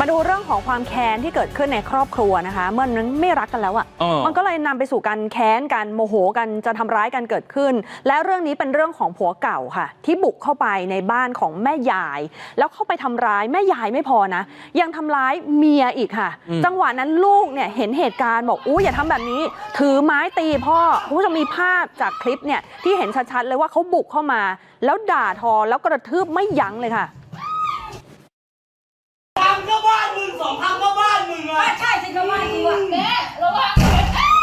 มาดูเรื่องของความแค้นที่เกิดขึ้นในครอบครัวนะคะ เมื่อนั้นไม่รักกันแล้วอะเออมันก็เลยนำไปสู่การแค้นกันโมโหกันจะทำร้ายกันเกิดขึ้น และเรื่องนี้เป็นเรื่องของผัวเก่าค่ะ ที่บุกเข้าไปในบ้านของแม่ยาย แล้วเข้าไปทำร้ายแม่ยายไม่พอนะ ยังทำร้ายเมียอีกค่ะอืมจังหวะนั้นลูกเนี่ยเห็นเหตุการณ์บอกอู้อย่าทำแบบนี้ ถือไม้ตีพ่อคุณผู้ชมมีภาพจากคลิปเนี่ยที่เห็นชัดๆเลยว่าเขาบุกเข้ามา แล้วด่าทอแล้วกระทืบไม่ยั้งเลยค่ะ ทำก็บ้านมึงสองทำก็บ้านมึงอะ ใช่สิเขาว่าจริงว่ะแม่ระวัง ฮะ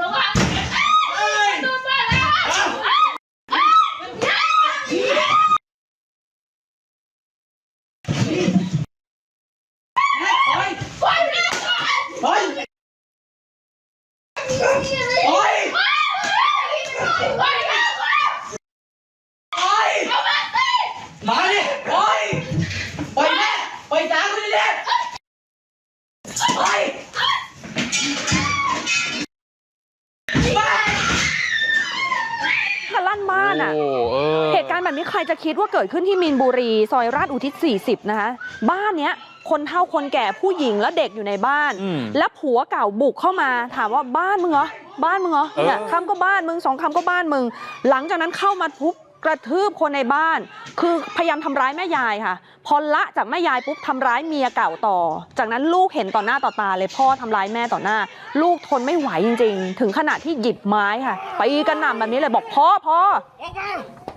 ระวัง เอ้ย ดูบ้านแล้ว ฮะเฮ้ย ไปเลย เฮ้ยเฮ้ย ไปเลย เฮ้ย เอามาสิ มาดิเฮ้ยไปแม่ไปจ้ากูดิเด็เฮ้ยแม่ กันลั่นบ้านอะ โอ้เออ เหตุการณ์ แบบนี้ใครจะคิดว่าเกิดขึ้นที่มีนบุรีซอยราชอุทิศ 40 นะคะบ้านเนี้ยคนเฒ่าคนแก่ผู้หญิงและเด็กอยู่ในบ้านอืมแล้วผัวเก่าบุกเข้ามาถามว่าบ้านมึงเหรอบ้านมึงเหรอเออเนี่ยคำก็บ้านมึงสองคำก็บ้านมึง หลังจากนั้นเข้ามาทุบกระทืบคนในบ้าน คือพยายามทำร้ายแม่ยายค่ะ พอละจากแม่ยายปุ๊บทำร้ายเมียเก่าต่อ จากนั้นลูกเห็นต่อหน้าต่อตาเลยพ่อทำร้ายแม่ต่อหน้า ลูกทนไม่ไหวจริง ๆ ถึงขนาดที่หยิบไม้ค่ะไปกระหน่ำแบบนี้เลยบอกพ่อพ่อ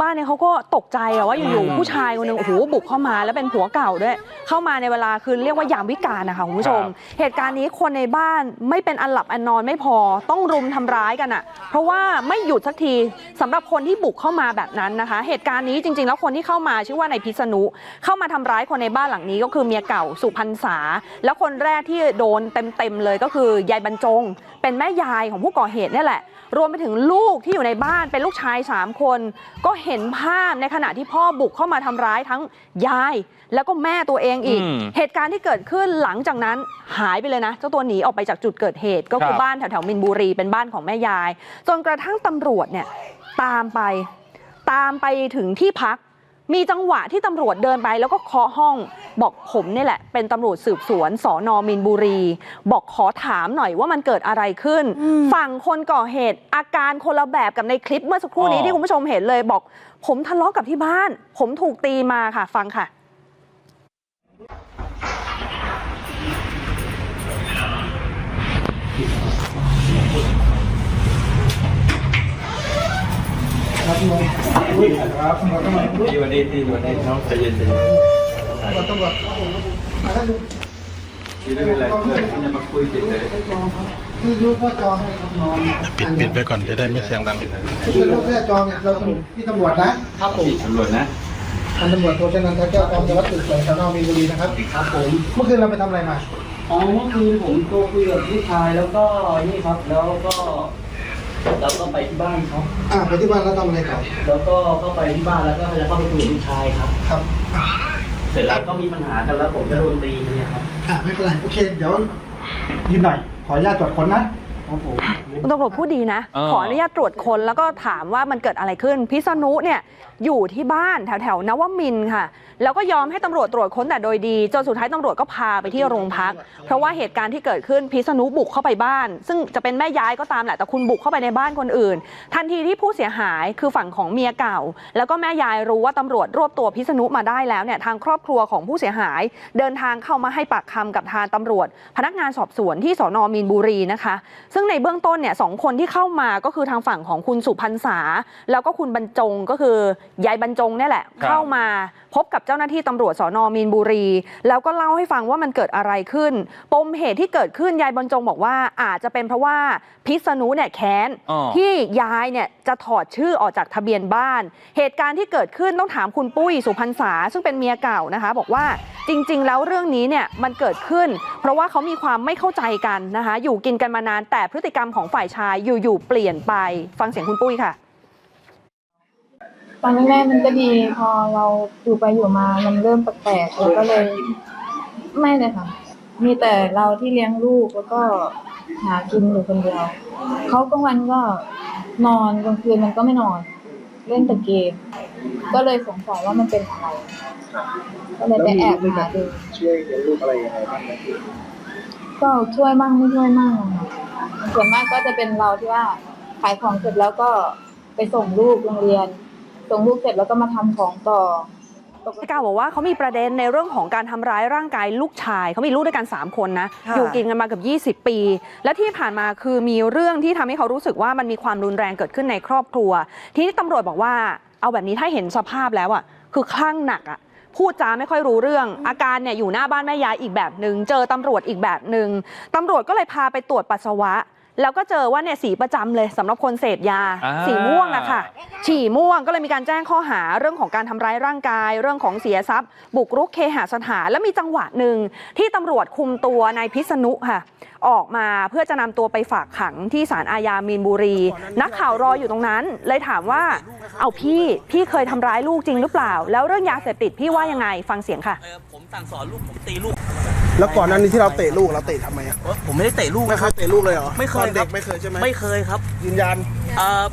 บ้านเนี่ยเขาก็ตกใจอะว่าอยู่ๆผู้ชายคนหนึ่งโอ้โหบุกเข้ามาแล้วเป็นผัวเก่าด้วย เข้ามาในเวลาคือเรียกว่ายามวิกาลนะคะคุณผู้ชม เหตุการณ์นี้คนในบ้านไม่เป็นอันหลับอันนอนไม่พอต้องรุมทำร้ายกันอะเพราะว่าไม่หยุดสักทีสำหรับคนที่บุกเข้ามาแบบนั้นนะคะ เหตุการณ์นี้จริง ๆ แล้วคนที่เข้ามาชื่อว่านายพิษณุเข้ามาทำร้ายคนในบ้านหลังนี้ก็คือเมียเก่าสุพรรษา แล้วคนแรกที่โดนเต็มๆเลยก็คือยายบรรจง เป็นแม่ยายของผู้ก่อเหตุนี่แหละ รวมไปถึงลูกที่อยู่ในบ้านเป็นลูกชาย 3 คนก็เห็นภาพในขณะที่พ่อบุกเข้ามาทำร้ายทั้งยาย แล้วก็แม่ตัวเองอีกอืมเหตุการณ์ที่เกิดขึ้นหลังจากนั้นหายไปเลยนะ เจ้าตัวหนีออกไปจากจุดเกิดเหตุ ก็คือครับบ้านแถวๆมินบุรีเป็นบ้านของแม่ยาย จนกระทั่งตำรวจเนี่ยตามไป ตามไปถึงที่พัก มีจังหวะที่ตำรวจเดินไปแล้วก็เคาะห้อง บอกผมนี่แหละ เป็นตำรวจสืบสวนสอนอมินบุรี บอกขอถามหน่อยว่ามันเกิดอะไรขึ้น ฝั่งคนก่อเหตุอาการคนละแบบกับในคลิปเมื่อสักครู่นี้อ๋อที่คุณผู้ชมเห็นเลยบอก ผมทะเลาะกับที่บ้าน ผมถูกตีมาค่ะ ฟังค่ะ ดีวันดีดีวันดีน้องใจเย็นใจเย็นดีไม่เป็นไรเพื่อนจะมาคุยเฉยที่ยุบหน้าจอให้ครับน้องปิดปิดไปก่อนจะได้ไม่เสียงดังที่ยุบหน้าจอเนี่ยเราต้องที่ตำรวจนะครับๆที่ตำรวจนะพันตำรวจโทชนันทแก้วกองจังหวัดสืบสวนสนมีนบุรีนะครับครับผมเมื่อคืนเราไปทำอะไรมาอ๋อเมื่อคืนผมโทรคุยกับลูกชายแล้วก็นี่ครับ แล้วก็ เราก็ไปที่บ้านเขาอ่าไปที่บ้านแล้วทำอะไรต่อแล้วก็เข้าไปที่บ้านแล้วก็จะเข้าไปคุยกับลูกชายครับ ครับอ่าเสร็จแล้วก็มีปัญหากันแล้วผมจะโดนตีเนี่ยครับอ่าไม่เป็นไรโอเค เดี๋ยวยืนหน่อยขออนุญาตตรวจค้นนะ ครับผมคุณตำรวจพูดดีนะเออขออนุญาตตรวจค้นแล้วก็ถามว่ามันเกิดอะไรขึ้น พิษณุเนี่ยอยู่ที่บ้านแถวแถวๆนวมินทร์ค่ะ แล้วก็ยอมให้ตำรวจตรวจค้นแต่โดยดีจนสุดท้ายตำรวจก็พาไปที่โรงพัก เพราะว่าเหตุการณ์ที่เกิดขึ้นพิษณุบุกเข้าไปบ้าน ซึ่งจะเป็นแม่ยายก็ตามแหละแต่คุณบุกเข้าไปในบ้านคนอื่น ทันทีที่ผู้เสียหายคือฝั่งของเมียเก่า แล้วก็แม่ยายรู้ว่าตำรวจรวบตัวพิษณุมาได้แล้วเนี่ยทางครอบครัวของผู้เสียหาย เดินทางเข้ามาให้ปากคำกับทางตำรวจ พนักงานสอบสวนที่สอนอมีนบุรีนะคะซึ่งในเบื้องต้นเนี่ยสองคนที่เข้ามาก็คือทางฝั่งของคุณสุพรรษา แล้วก็คุณบรรจงก็คือยายบรรจงเนี่ยแหละครับเข้ามา พบกับเจ้าหน้าที่ตำรวจสอนอมีนบุรี แล้วก็เล่าให้ฟังว่ามันเกิดอะไรขึ้น ปมเหตุที่เกิดขึ้นยายบรรจงบอกว่าอาจจะเป็นเพราะว่าพิษณุเนี่ยแค้นอ๋อ ที่ยายเนี่ยจะถอดชื่อออกจากทะเบียนบ้าน เหตุการณ์ที่เกิดขึ้นต้องถามคุณปุ้ยสุพรรษาซึ่งเป็นเมียเก่านะคะ บอกว่าจริง ๆ แล้วเรื่องนี้เนี่ยมันเกิดขึ้น เพราะว่าเขามีความไม่เข้าใจกันนะคะ อยู่กินกันมานานแต่พฤติกรรมของฝ่ายชายอยู่ๆเปลี่ยนไป ฟังเสียงคุณปุ้ยค่ะ ตอนแรกๆมันก็ดีพอเราอยู่ไปอยู่มามันเริ่มแปลกๆเราก็เลยไม่เลยค่ะ มีแต่เราที่เลี้ยงลูกแล้วก็หากินอยู่คนเดียวเขากลางวันก็นอนกลางคืนมันก็ไม่นอน เล่นแต่เกม ก็เลยสงสัยว่ามันเป็นอะไรก็เลยไปแอบหาดูช่วยเลี้ยงลูกอะไรยังไงบ้างไหมก็ช่วยมั่งไม่ช่วยมั่งอะค่ะส่วนมากก็จะเป็นเราที่ว่าขายของเสร็จแล้วก็ไปส่งลูกโรงเรียน ส่งลูกเสร็จแล้วก็มาทำของต่อกาวบอกว่าเขามีประเด็นในเรื่องของการทำร้ายร่างกายลูกชาย เขามีลูกด้วยกัน 3 คนนะค่ะอยู่กินกันมาเกับ 20 ปี และที่ผ่านมาคือมีเรื่องที่ทำให้เขารู้สึกว่ามันมีความรุนแรงเกิดขึ้นในครอบครัว ทีนี้ตำรวจบอกว่าเอาแบบนี้ถ้าเห็นสภาพแล้วอะคือคลั่งหนักอะพูดจาไม่ค่อยรู้เรื่อง อาการเนี่ยอยู่หน้าบ้านแม่ยายอีกแบบหนึ่งเจอตำรวจอีกแบบหนึ่งตำรวจก็เลยพาไปตรวจปัสสาวะ แล้วก็เจอว่าเนี่ยสีประจำเลยสำหรับคนเสพยาอ่าสีม่วงอะค่ะ ฉี่ม่วงก็เลยมีการแจ้งข้อหาเรื่องของการทำร้ายร่างกาย เรื่องของเสียทรัพย์ บุกรุกเคหสถานและมีจังหวะหนึ่งที่ตำรวจคุมตัวนายพิษณุค่ะ ออกมาเพื่อจะนำตัวไปฝากขังที่ศาลอาญามีนบุรี นักข่าวรออยู่ตรงนั้น เลยถามว่า เอาพี่พี่เคยทำร้ายลูกจริงหรือเปล่า แล้วเรื่องยาเสพติดพี่ว่ายังไงฟังเสียงค่ะเออผมสั่งสอนลูกผมตีลูก แล้วก่อนหน้านี้ที่เราเตะลูกเราเตะทำไมอะเออผมไม่ได้เตะลูกไม่นะเคครัยบ เตะลูกเลยเหรอไม่เคยตอนเด็กครับ ไม่เคยใช่ไหมไม่เคยครับยืนยันเออ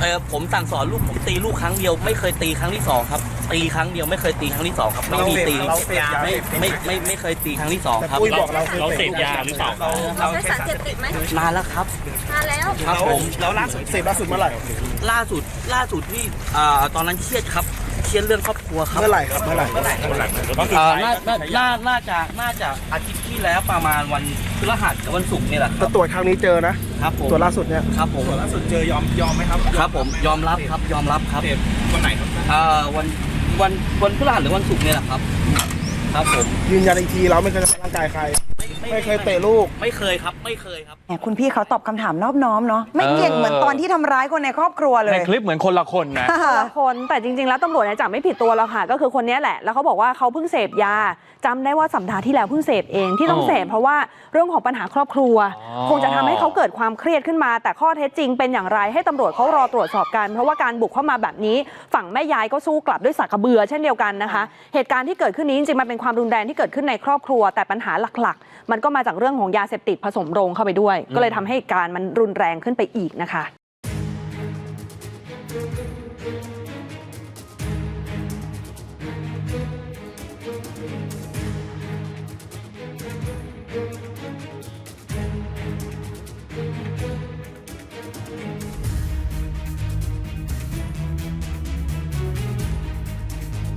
เออผมสั่งสอนลูกผมตีลูกครั้งเดียว ไม่เคยตีครั้งที่สองครับตีครั้งเดียวไม่เคยตีครั้งที่สองครับไม่มีตีเราเสพยาไม่ไม่ไม่ไม่เคยตีครั้งที่สองแต่ครับปุ้ยบอกเราเคยเราเสเตะพยาหรือเปล่า เราใช้สารเสพติดไหมนานแล้วครับมาแล้ว ครับผม แล้วล่าสุดเสพล่าสุดเมื่อไหร่ล่าสุดล่าสุดที่อ่าตอนนั้นเครียดครับ เครียดเรื่องครอบครัวครับเมื่อไหร่ครับเมื่อไหร่อ่าน่าน่าน่าน่าจะน่าจะอาทิตย์ที่แล้วประมาณวันพฤหัสกับวันศุกร์นี่แหละคแต่รับตรวจครั้งนี้เจอนะครับผมตัวล่าสุดเนี่ยครับผมล่าสุดเจอยอมยอมไหมครับครับผมยอมรับครับยอมรับครับเสพวันไหนครับอ่าวันวันวันพฤหัสหรือวันศุกร์นี่แหละครับ ครับผมยืนยันอีกทีเราไม่เคยทำร้ายร่างกายใคร ไม่เคยเตะลูก ไม่เคยครับ ไม่เคยครับ แหมคุณพี่เขาตอบคำถามนอบน้อมเนาะไม่เก่งเหมือนตอนที่ทำร้ายคนในครอบครัวเลในยคลิปเหมือนคนละคนนะคนละคนแต่จริง ๆ แล้วตำรวจเนี่ยจับไม่ผิดตัวแล้วค่ะ ก็คือคนนี้แหละ แล้วเขาบอกว่าเขาเพิ่งเสพยาจำได้ว่าสัปดาห์ที่แล้วเพิ่งเสพเองที่ต้องอ๋อเสพเพราะว่าเรื่องของปัญหาครอบครัว อ๋อ คงจะทำให้เขาเกิดความเครียดขึ้นมา แต่ข้อเท็จจริงเป็นอย่างไรให้ตำรวจเขารอตรวจสอบกัน เพราะว่าการบุกเข้ามาแบบนี้ ฝั่งแม่ยายก็สู้กลับด้วยสักกระเบือเช่นเดียวกันนะคะ เหตุการณ์ที่เกิดขึ้นนี้จริงๆมันเป็นความรุนแรงที่เกิดขึ้นในครอบครัว แต่ปัญหาหลัก ๆมันก็มาจากเรื่องของยาเสพติดผสมโรงเข้าไปด้วย ก็เลยทำให้เหตุการณ์มันรุนแรงขึ้นไปอีกนะคะ